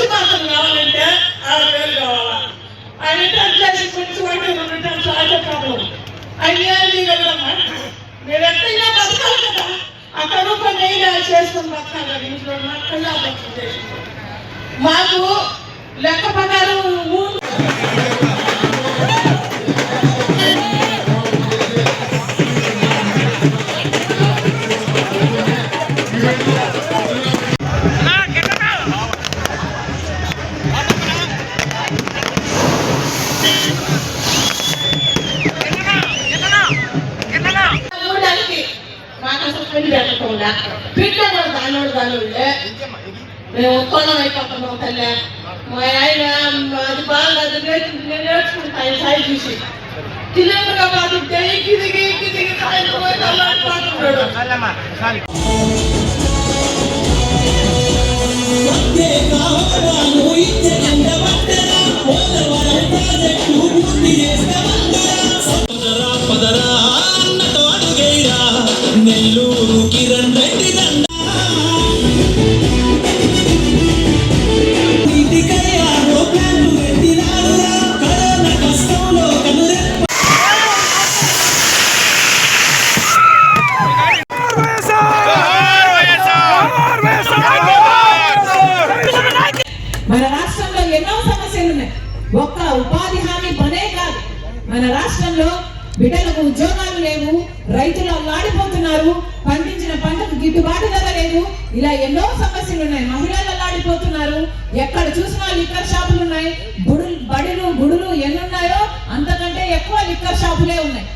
మంచి మాటలు కావాలంటే ఆరు వేలు కావాలా? ఆయన రిటర్న్ చేసి అంటే రెండు టెంప్స్ ఆటో ప్రాబ్లం అయ్యా నీ వెళ్ళమ్మా నేను ఎక్కడైనా బతకాలి కదా. అక్కడ ఒక నేను చేసుకుని బతకాలి కదా. ఇంట్లో అక్కడ బతుకు మాకు లెక్క ప్రకారం పెళ్లి పెట్టకుండా పిట్ట కూడా దానోడు దానోళ్ళే మేము ఒక్కడం అయిపోతున్నాం తల్లి మా ఆయన అది బాగా అది నేర్చు నేను నేర్చుకుంటా ఆయన సాయి చూసి కిలోమీటర్గా పాటింటే కిదిగి కిదిగి సాయంత్రం పోయి అల్లాడి మన రాష్ట్రంలో ఎన్నో సమస్యలు ఉన్నాయి. ఒక్క ఉపాధి హామీ పనే కాదు. మన రాష్ట్రంలో బిడ్డలకు ఉద్యోగాలు లేవు రైతులు అల్లాడిపోతున్నారు పండించిన పంటకు గిట్టుబాటు ధర లేదు. ఇలా ఎన్నో సమస్యలు ఉన్నాయి. మహిళలు అల్లాడిపోతున్నారు. ఎక్కడ చూసినా లిక్కర్ షాపులు ఉన్నాయి. గుడులు బడులు గుడులు ఎన్ని ఉన్నాయో అంతకంటే ఎక్కువ లిక్కర్ షాపులే ఉన్నాయి.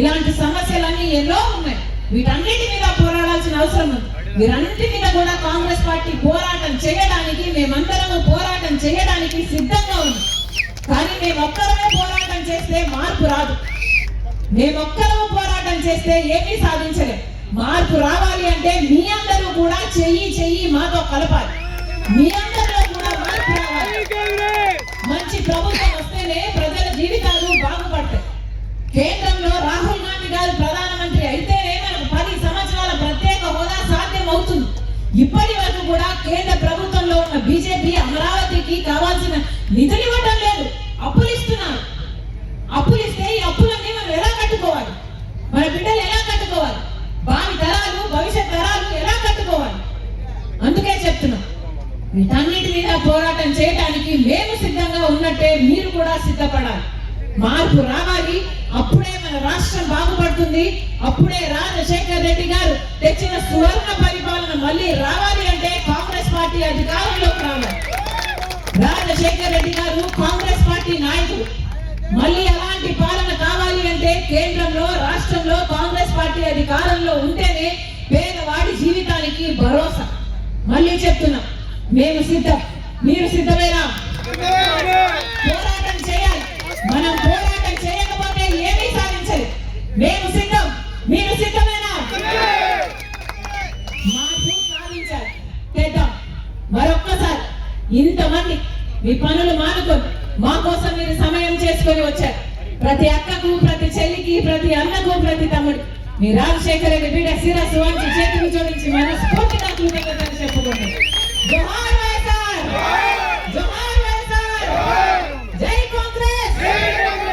ఇలాంటి సమస్యలన్నీ ఎన్నో ఉన్నాయి. వీటన్నిటి మీద పోరాడాల్సిన అవసరం ఉంది. వీరన్నిటి మీద కూడా కాంగ్రెస్ పార్టీ పోరాటం చేయడానికి మేమందరము పోరాటం చేయడానికి సిద్ధంగా ఉంది కానీ మేమొక్కరమే పోరాటం చేస్తే మార్పు రాదు. మేమొక్కరము పోరాటం చేస్తే ఏమీ సాధించలేం. మార్పు రావాలి అంటే మీ అందరూ కూడా చెయ్యి చెయ్యి మాతో కలపాలి. మీ అమరావతికి కావాల్సిన నిధులు ఇవ్వడం లేదు. అప్పులు ఇస్తున్నారు. అప్పులు ఇస్తే ఈ అప్పులన్నీ మనం ఎలా కట్టుకోవాలి? మన బిడ్డలు ఎలా కట్టుకోవాలి? భావి తరాలు భవిష్యత్ తరాలు ఎలా కట్టుకోవాలి? అందుకే చెప్తున్నాం. వీటన్నిటి మీద పోరాటం చేయడానికి మేము సిద్ధంగా ఉన్నట్టే మీరు కూడా సిద్ధపడాలి. మార్పు రావాలి. అప్పుడే మన రాష్ట్రం బాగుపడుతుంది. అప్పుడే రాజశేఖర్ రెడ్డి గారు తెచ్చిన సువర్ణ పరిపాలన మళ్ళీ రావాలి అంటే కాంగ్రెస్ పార్టీ అధికారంలోకి రావాలి. రాజశేఖర్ రెడ్డి గారు కాంగ్రెస్ పార్టీ నాయకుడు. మళ్ళీ అలాంటి పాలన కావాలి అంటే కేంద్రంలో రాష్ట్రంలో కాంగ్రెస్ పార్టీ అధికారంలో ఉంటేనే పేదవాడి జీవితానికి భరోసా. మళ్ళీ చెప్తున్నాం మేము సిద్ధం. మీరు సిద్ధమేనా? పోరాటం చేయాలి. మనం పోరాటం చేయకపోతే ఏమీ సాధించాలి మేము సిద్ధం. మీరు సిద్ధమేనా? మార్పు సాధించాలి. చేద్దాం. మరొక్కసారి. ఇంతమంది మీ పనులు మానుకొని మా కోసం మీరు సమయం చేసుకొని వచ్చారు. ప్రతి అక్కకు ప్రతి చెల్లికి ప్రతి అన్నకు ప్రతి తమ్ముడు మీ రాజశేఖర రెడ్డి బిడ్డ శిరస్సు వంచి చేతులు జోడించి మనస్ఫూర్తిగా కృతజ్ఞతలు చెప్పుకుంటున్నాం